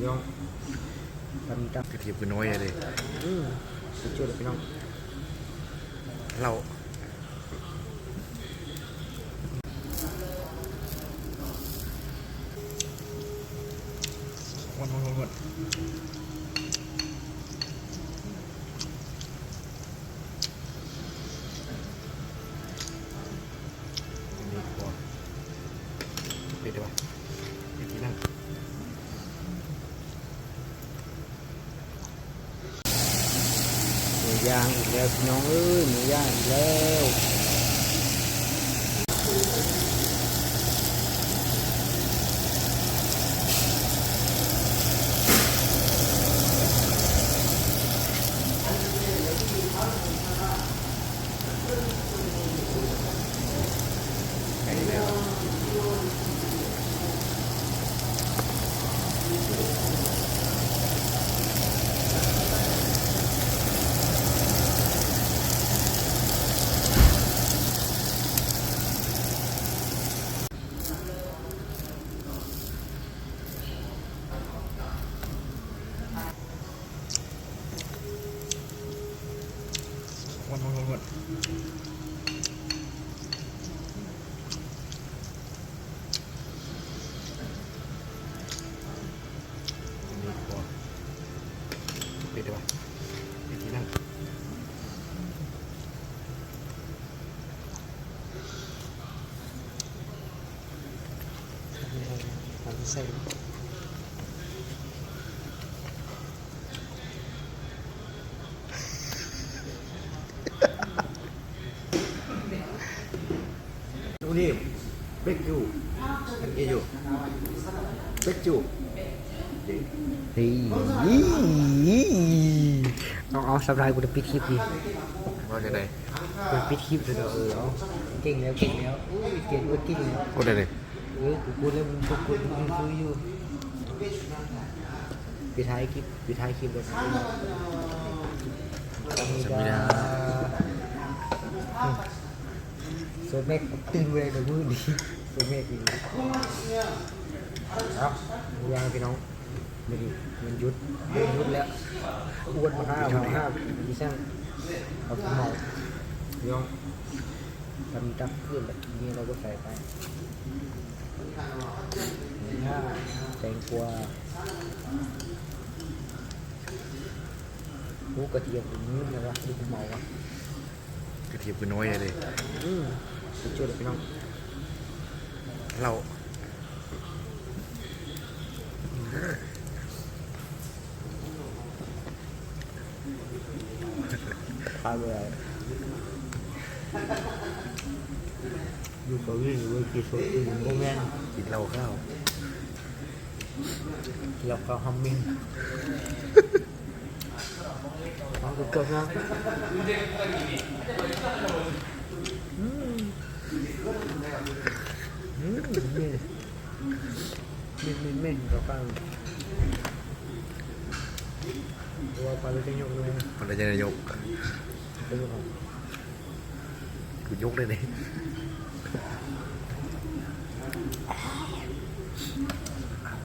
พี่น้องทำจับ กระเทียมคือน้อยเลย อืมสุดยอดเลยพี่น้อง เรา วันวันวันวันนี่ ยางอีกแล้วพี่น้องเอ้ยหมูย่างอีกแล้ว ใช่แล้ว วนวนวนวนนี่ปิดดีกว่าปิดที่นั่งทำเส้ นดูนี่เบกจูอันนี้อยู่เบกจูเฮ้ยเอาเอาสบายกูจะปิดคลิปดิว่าจะได้กูปิดคลิปเดี๋ยวเออเอาเก่งแล้วเก่งแล้วอุ้ยเก่งอุ้ยเก่งแล้วก็ได้เลยเออกูพูดแล้วมึงพวกกูมึงซื้ออยู่ปิดท้ายคลิปปิดท้ายคลิปเลยสมิด โซเมกตื่นเวลามือดีโซเมกดีครับยังพี่น้องไมันมันยุดมันยุดแล้วอ้วนมาห้ามาห้าดิฉันเอาไปเมาพี่น้องทำจับเพื่อนแบบนี้เราก็ใส่ไปแตงกวาลูกกระเทียมอย่างนี้นะวะดูเมาวะ กระเทียมคือน้อยเลย อืมสุดยอดเลยพี่น้อง เรา พาเลยอยู่กับวิ่งอยู่กับกี่คนอยู่โมเมนต์ กินเหล้าข้าว เราก็ฮัมมิงเอาก็เกิดนะอืมอืมเม่นเม่นเม่นเม่นเราฟัง 아, 그까가. 음. 음, 네. 네, 네, 네, 가방. Gua pada cái nhục luôn. Pada jadi nhục. Cứ nhục đây đi.